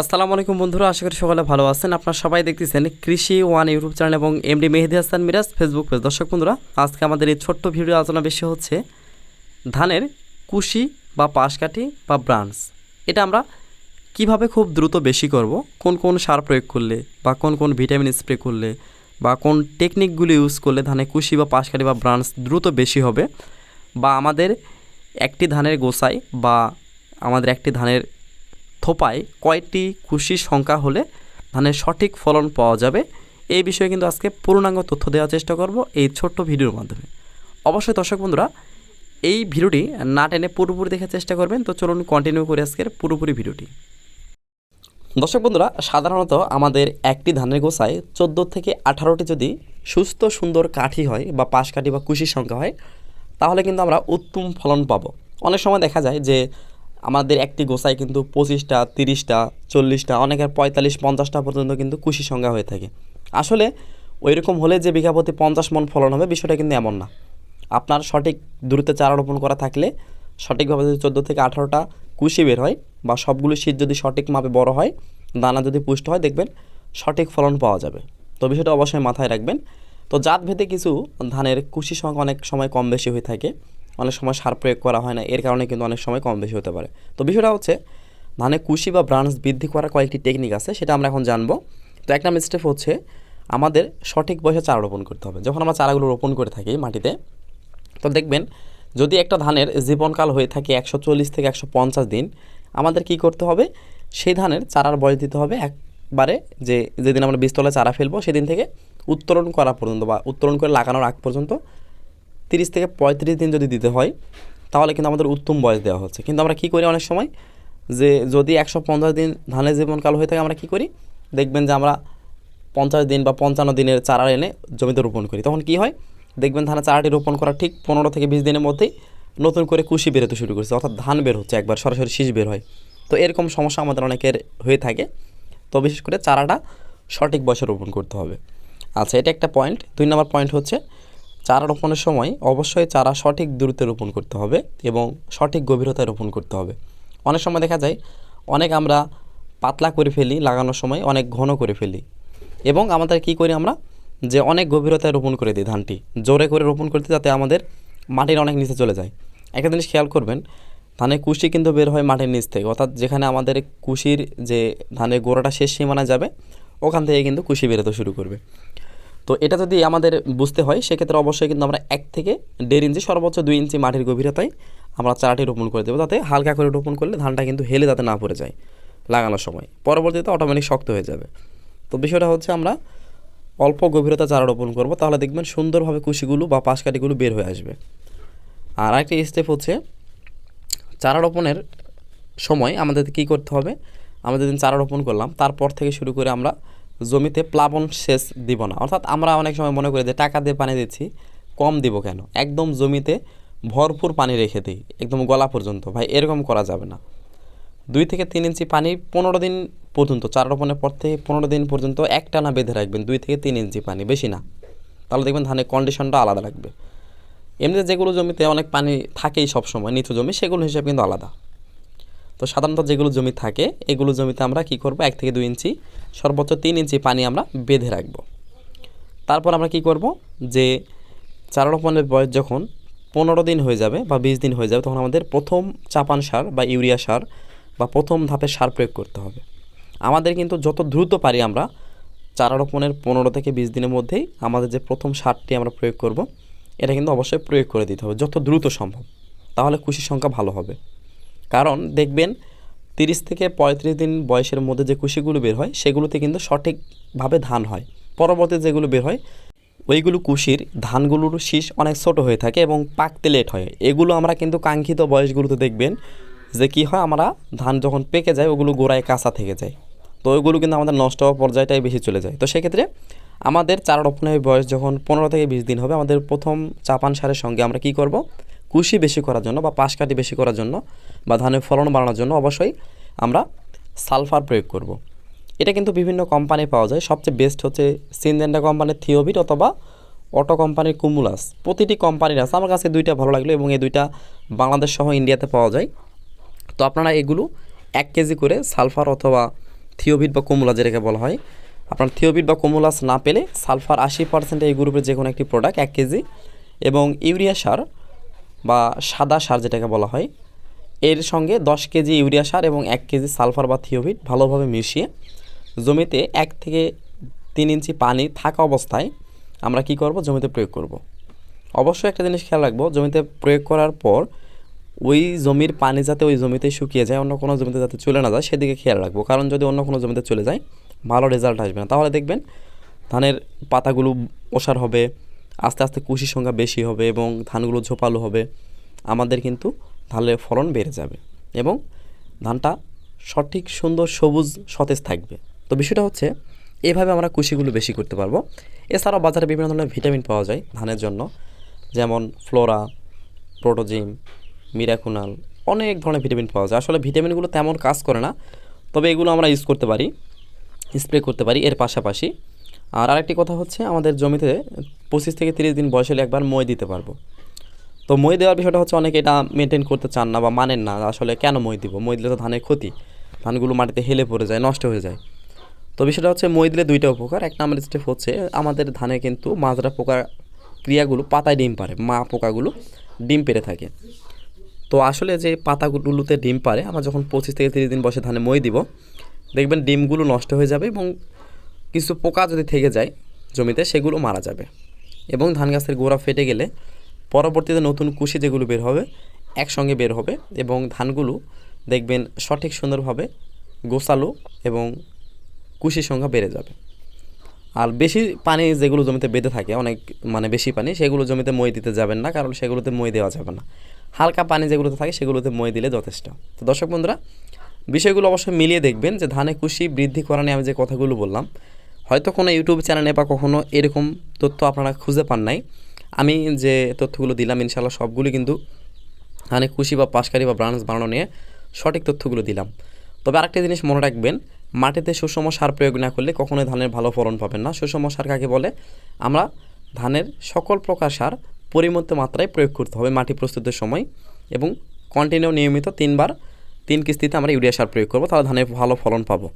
আসসালামু আলাইকুম বন্ধুরা, আশা করি সকলে ভালো আছেন। আপনারা সবাই দেখতেছেন কৃষি ওয়ান ইউটিউব চ্যানেল এবং MD Mehedi Hasan Miraj Facebook page. দর্শক বন্ধুরা, আজকে আমাদের এই ছোট্ট ভিডিও আলোচনা বেশি হচ্ছে ধানের কুশি বা পাশকাঠি বা ব্রাঞ্চ। এটা আমরা কীভাবে খুব দ্রুত বেশি করব, কোন কোন সার প্রয়োগ করলে বা কোন কোন ভিটামিন স্প্রে করলে বা কোন টেকনিকগুলো ইউজ করলে ধানে কুশি বা পাশকাঠি বা ব্রাঞ্চ দ্রুত বেশি হবে বা আমাদের একটি ধানের গোসাই বা আমাদের একটি ধানের থোপায় কয়টি খুশির সংখ্যা হলে ধানের সঠিক ফলন পাওয়া যাবে। এই বিষয়ে কিন্তু আজকে পূর্ণাঙ্গ তথ্য দেওয়ার চেষ্টা করব এই ছোট্ট ভিডিওর মাধ্যমে। অবশ্যই দর্শক বন্ধুরা, এই ভিডিওটি না টেনে পুরোপুরি দেখার চেষ্টা করবেন, তো চলুন কন্টিনিউ করে আজকের পুরোপুরি ভিডিওটি। দর্শক বন্ধুরা, সাধারণত আমাদের একটি ধানের গোসায় চোদ্দ থেকে আঠারোটি যদি সুস্থ, সুন্দর কাঠি হয় বা পাশ কাঠি বা কুশির সংখ্যা হয়, তাহলে কিন্তু আমরা উত্তম ফলন পাবো। অনেক সময় দেখা যায় যে আমাদের একটি গোসায় কিন্তু পঁচিশটা, তিরিশটা, চল্লিশটা, অনেকের পঁয়তাল্লিশ, পঞ্চাশটা পর্যন্ত কিন্তু কুশি সংখ্যা হয়ে থাকে। আসলে ওই রকম হলে যে বিঘা প্রতি পঞ্চাশ মন ফলন হবে বিষয়টা কিন্তু এমন না। আপনার সঠিক দূরত্বে চারা রোপণ করা থাকলে সঠিকভাবে যদি চোদ্দ থেকে আঠারোটা কুশি বের হয় বা সবগুলো শীত যদি সঠিক মাপে বড় হয়, দানা যদি পুষ্ট হয়, দেখবেন সঠিক ফলন পাওয়া যাবে। তো বিষয়টা অবশ্যই মাথায় রাখবেন। তো জাত ভেদে কিছু ধানের কুশি সংখ্যা অনেক সময় কম বেশি হয়ে থাকে। অনেক সময় সার প্রয়োগ করা হয় না, এর কারণে কিন্তু অনেক সময় কম বেশি হতে পারে। তো বিষয়টা হচ্ছে, ধানে কুশি বা ব্রাঞ্চ বৃদ্ধি করার কয়েকটি টেকনিক আছে, সেটা আমরা এখন জানব। তো এক নাম্বার স্টেপ হচ্ছে, আমাদের সঠিক বয়সে চারা রোপণ করতে হবে। যখন আমরা চারাগুলো রোপণ করে থাকি মাটিতে, তো দেখবেন, যদি একটা ধানের জীবনকাল হয়ে থাকে একশো চল্লিশ থেকে একশো পঞ্চাশ দিন, আমাদের কি করতে হবে? সেই ধানের চারার বয়স দিতে হবে একবারে যে, যেদিন আমরা বীজতলায় চারা ফেলব, সেদিন থেকে উত্তোলন করা পর্যন্ত বা উত্তোলন করে লাগানোর আগ পর্যন্ত তিরিশ থেকে পঁয়ত্রিশ দিন যদি দিতে হয়, তাহলে কিন্তু আমাদের উত্তম বয়স দেওয়া হচ্ছে। কিন্তু আমরা কী করি অনেক সময়? যে যদি একশো পঞ্চাশ দিন ধানের জীবনকাল হয়ে থাকে, আমরা কী করি? দেখবেন যে আমরা পঞ্চাশ দিন বা পঞ্চান্ন দিনের চারা এনে জমিতে রোপণ করি। তখন কি হয়? দেখবেন ধানের চারাটি রোপণ করার ঠিক পনেরো থেকে বিশ দিনের মধ্যেই নতুন করে কুশি বেরোতে শুরু করছে, অর্থাৎ ধান বের হচ্ছে একবার, সরাসরি শীষ বের হয়। তো এরকম সমস্যা আমাদের অনেকের হয়ে থাকে। তো বিশেষ করে চারাটা সঠিক বয়সে রোপণ করতে হবে। আচ্ছা এটা একটা পয়েন্ট দুই নম্বর পয়েন্ট হচ্ছে চারা রোপণের সময় অবশ্যই চারা সঠিক দূরত্বে রোপণ করতে হবে এবং সঠিক গভীরতায় রোপণ করতে হবে। অনেক সময় দেখা যায়, অনেক আমরা পাতলা করে ফেলি, লাগানোর সময় অনেক ঘন করে ফেলি। এবং আমাদের কি করি আমরা? যে অনেক গভীরতায় রোপণ করে দিই ধানটি। জোরে করে রোপণ করতে যাতে আমাদের মাটির অনেক নিচে চলে যায়। একটা জিনিস খেয়াল করবেন ধানের কুশি কিন্তু বের হয় মাটির নিচ থেকে। অর্থাৎ যেখানে আমাদের কুশির যে ধানের গোড়াটা শেষ সীমানা যাবে, ওখান থেকে কিন্তু কুশি বেরোতে শুরু করবে। তো এটা যদি আমাদের বুঝতে হয়, সেক্ষেত্রে অবশ্যই কিন্তু আমরা এক থেকে দেড় ইঞ্চি, সর্বোচ্চ দুই ইঞ্চি মাটির গভীরতায় আমরা চারাটি রোপণ করে দেবো তাতে হালকা করে রোপণ করলে ধানটা কিন্তু হেলে যাতে না পড়ে যায় লাগানোর সময়। পরবর্তীতে অটোমেটিক শক্ত হয়ে যাবে। তো বিষয়টা হচ্ছে আমরা অল্প গভীরতা চারা রোপণ করব, তাহলে দেখবেন সুন্দরভাবে কুশিগুলো বা পাশকাঠিগুলো বের হয়ে আসবে। আর আরেকটি স্টেপ হচ্ছে, চারা রোপণের সময় আমাদের কী করতে হবে? আমরা যেদিন চারা রোপণ করলাম, তারপর থেকে শুরু করে আমরা জমিতে প্লাবন সেচ দিব না। অর্থাৎ আমরা অনেক সময় মনে করি যে টাকা দিয়ে পানি দিচ্ছি, কম দিব কেন? একদম জমিতে ভরপুর পানি রেখে দিই, একদম গলা পর্যন্ত। ভাই, এরকম করা যাবে না। দুই থেকে তিন ইঞ্চি পানি পনেরো দিন পর্যন্ত, চার রোপণের পর থেকে পনেরো দিন পর্যন্ত একটানা বেঁধে রাখবেন, দুই থেকে তিন ইঞ্চি পানি, বেশি না। তাহলে দেখবেন ধানের কন্ডিশনটা আলাদা লাগবে। এমনিতে যেগুলো জমিতে অনেক পানি থাকেই সবসময়, নিচু জমি, সেগুলো হিসেবে কিন্তু আলাদা। তো সাধারণত যেগুলো জমি থাকে, এগুলো জমিতে আমরা কি করব? এক থেকে দুই ইঞ্চি, সর্বোচ্চ তিন ইঞ্চি পানি আমরা বেঁধে রাখব। তারপর আমরা কি করব? যে চারা রোপণের বয়স যখন পনেরো দিন হয়ে যাবে বা বিশ দিন হয়ে যাবে, তখন আমাদের প্রথম চাপান সার বা ইউরিয়া সার বা প্রথম ধাপে সার প্রয়োগ করতে হবে। আমাদের কিন্তু যত দ্রুত পারি আমরা চারা রোপণের পনেরো থেকে বিশ দিনের মধ্যেই আমাদের যে প্রথম সারটি আমরা প্রয়োগ করব, এটা কিন্তু অবশ্যই প্রয়োগ করে দিতে হবে, যত দ্রুত সম্ভব। তাহলে খুশির সংখ্যা ভালো হবে। কারণ দেখবেন তিরিশ থেকে পঁয়ত্রিশ দিন বয়সের মধ্যে যে কুশিগুলো বের হয়, সেগুলোতে কিন্তু সঠিকভাবে ধান হয়। পরবর্তী যেগুলো বের হয়, ওইগুলো কুশির ধানগুলোর শীষ অনেক ছোট হয়ে থাকে এবং পাকতে লেট হয়। এগুলো আমরা কিন্তু কাঙ্ক্ষিত বয়সগুলোতে দেখবেন যে কি হয়, আমরা ধান যখন পেকে যায়, ওগুলো গোড়ায় কাঁচা থেকে যায়। তো ওইগুলো কিন্তু আমাদের নষ্ট হওয়ার পর্যায়টাই বেশি চলে যায়। তো সেক্ষেত্রে আমাদের চারা রোপণের বয়স যখন পনেরো থেকে বিশ দিন হবে, আমাদের প্রথম চাপান সারের সঙ্গে আমরা কি করব? কুশি বেশি করার জন্য বা পাশ কাটি বেশি করার জন্য বা ধানের ফলন বাড়ানোর জন্য অবশ্যই আমরা সালফার প্রয়োগ করব। এটা কিন্তু বিভিন্ন কোম্পানি পাওয়া যায়। সবচেয়ে বেস্ট হচ্ছে সিনজেন্ডা কোম্পানির থিওবিট অথবা অটো কোম্পানির কুমুলাস। প্রতিটি কোম্পানির আছে। আমার কাছে দুইটা ভালো লাগল এবং এই দুইটা বাংলাদেশ সহ ইন্ডিয়াতে পাওয়া যায়। তো আপনারা এগুলো এক কেজি করে সালফার অথবা থিওভিট বা কোমুলা যেটাকে বলা হয়, আপনার থিওভিট বা কোমুলাস না পেলে সালফার আশি পার্সেন্ট এই গ্রুপের যে কোনো একটি প্রোডাক্ট এক কেজি এবং ইউরিয়া সার বা সাদা সার যেটাকে বলা হয়, এর সঙ্গে দশ কেজি ইউরিয়া সার এবং এক কেজি সালফার বা থিওভিট ভালোভাবে মিশিয়ে জমিতে এক থেকে তিন ইঞ্চি পানি থাকা অবস্থায় আমরা কি করব? জমিতে প্রয়োগ করব। অবশ্যই একটা জিনিস খেয়াল রাখব, জমিতে প্রয়োগ করার পর ওই জমির পানি যাতে ওই জমিতে শুকিয়ে যায়, অন্য কোনো জমিতে যাতে চলে না যায়, সেদিকে খেয়াল রাখব। কারণ যদি অন্য কোনো জমিতে চলে যায়, ভালো রেজাল্ট আসবে না। তাহলে দেখবেন ধানের পাতাগুলো ওষার হবে আস্তে আস্তে কুশির সংখ্যা বেশি হবে এবং ধানগুলো ঝোপালো হবে, আমাদের কিন্তু ধানের ফলন বেড়ে যাবে এবং ধানটা সঠিক, সুন্দর, সবুজ, সতেজ থাকবে। তো বিষয়টা হচ্ছে, এভাবে আমরা কুশিগুলো বেশি করতে পারব। এছাড়াও বাজারে বিভিন্ন ধরনের ভিটামিন পাওয়া যায় ধানের জন্য, যেমন ফ্লোরা, প্রোটোজিম, মিরাকুনাল, অনেক ধরনের ভিটামিন পাওয়া যায়। আসলে ভিটামিনগুলো তেমন কাজ করে না, তবে এগুলো আমরা ইউজ করতে পারি স্প্রে করতে পারি, এর পাশাপাশি আর আরেকটি কথা হচ্ছে, আমাদের জমিতে পঁচিশ থেকে তিরিশ দিন বয়স হলে একবার মই দিতে পারব। তো মই দেওয়ার বিষয়টা হচ্ছে, অনেকে এটা মেনটেন করতে চান না বা মানেন না, আসলে কেন মই দিব? মই দিলে তো ধানের ক্ষতি। ধানগুলো মাটিতে হেলে পড়ে যায়, নষ্ট হয়ে যায়। তো বিষয়টা হচ্ছে, মই দিলে দুইটা উপকার। এক নম্বর স্টেপ হচ্ছে, আমাদের ধানে কিন্তু মাজরা পোকার ক্রিয়াগুলো পাতায় ডিম পারে, মা পোকাগুলো ডিম পেড়ে থাকে। তো আসলে যে পাতাগুলোতে ডিম পারে, আমরা যখন পঁচিশ থেকে তিরিশ দিন বসে ধানে মই দিব, দেখবেন ডিমগুলো নষ্ট হয়ে যাবে এবং কিছু পোকা যদি থেকে যায় জমিতে, সেগুলো মারা যাবে। এবং ধান গাছের গোড়া ফেটে গেলে পরবর্তীতে নতুন কুশি যেগুলো বের হবে, একসঙ্গে বের হবে এবং ধানগুলো দেখবেন সঠিক সুন্দরভাবে গোছালো এবং কুশির সংখ্যা বেড়ে যাবে। আর বেশি পানি যেগুলো জমিতে বেঁধে থাকে, অনেক মানে বেশি পানি, সেগুলো জমিতে মই দিতে যাবেন না, কারণ সেগুলোতে মই দেওয়া যাবে না। হালকা পানি যেগুলোতে থাকে, সেগুলোতে মই দিলে যথেষ্ট। তো দর্শক বন্ধুরা, বিষয়গুলো অবশ্যই মিলিয়ে দেখবেন যে ধানে কুশি বৃদ্ধি করা নিয়ে আমি যে কথাগুলো বললাম হয়তো কোনো ইউটিউব চ্যানেলে বা কখনো এরকম তথ্য আপনারা খুঁজে পান নাই। আমি যে তথ্যগুলো দিলাম ইনশাল্লাহ সবগুলি কিন্তু ধানে কুশি বা পাশকারি বা ব্রাঞ্চ বানানো নিয়ে সঠিক তথ্যগুলো দিলাম। তবে আরেকটা জিনিস মনে রাখবেন, মাটিতে সুষম সার প্রয়োগ না করলে কখনোই ধানের ভালো ফলন পাবেন না। সুষম সার কাকে বলে? আমরা ধানের সকল প্রকার সার পরিমত মাত্রায় প্রয়োগ করতে হবে মাটি প্রস্তুতের সময় এবং কন্টিনিউ নিয়মিত তিনবার, তিন কিস্তিতে আমরা ইউরিয়া সার প্রয়োগ করব, তাহলে ধানের ভালো ফলন পাবো।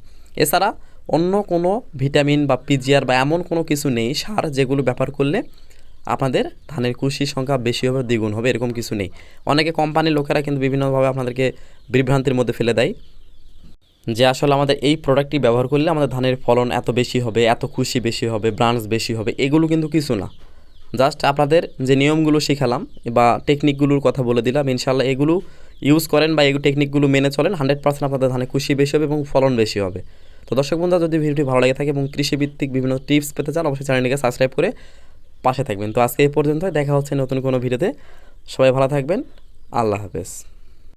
এছাড়া অন্য কোনো ভিটামিন বা পিজিআর বা এমন কোনো কিছু নেই, সার যেগুলো ব্যবহার করলে আপনাদের ধানের কুশির সংখ্যা বেশি হবে, দ্বিগুণ হবে, এরকম কিছু নেই। অনেকে কোম্পানির লোকেরা কিন্তু বিভিন্নভাবে আপনাদেরকে বিভ্রান্তির মধ্যে ফেলে দেয় যে আসলে আমাদের এই প্রোডাক্টটি ব্যবহার করলে আমাদের ধানের ফলন এত বেশি হবে, এত খুশি বেশি হবে ব্রাঞ্চ বেশি হবে, এগুলো কিন্তু কিছু না। জাস্ট আপনাদের যে নিয়মগুলো শিখালাম বা টেকনিকগুলোর কথা বলে দিলাম ইনশাল্লাহ এগুলো ইউজ করেন বা এই টেকনিকগুলো মেনে চলেন হান্ড্রেড পার্সেন্ট আপনাদের ধানে খুশি বেশি হবে এবং ফলন বেশি হবে। তো দর্শক বন্ধুরা, যদি ভিডিওটি ভালো লাগে থাকে এবং কৃষিভিত্তিক বিভিন্ন টিপস পেতে চান, অবশ্যই চ্যানেলটিকে সাবস্ক্রাইব করে পাশে থাকবেন। তো আজকে এই পর্যন্ত দেখা হচ্ছে নতুন কোনো ভিডিওতে। সবাই ভালো থাকবেন। আল্লাহ হাফেজ।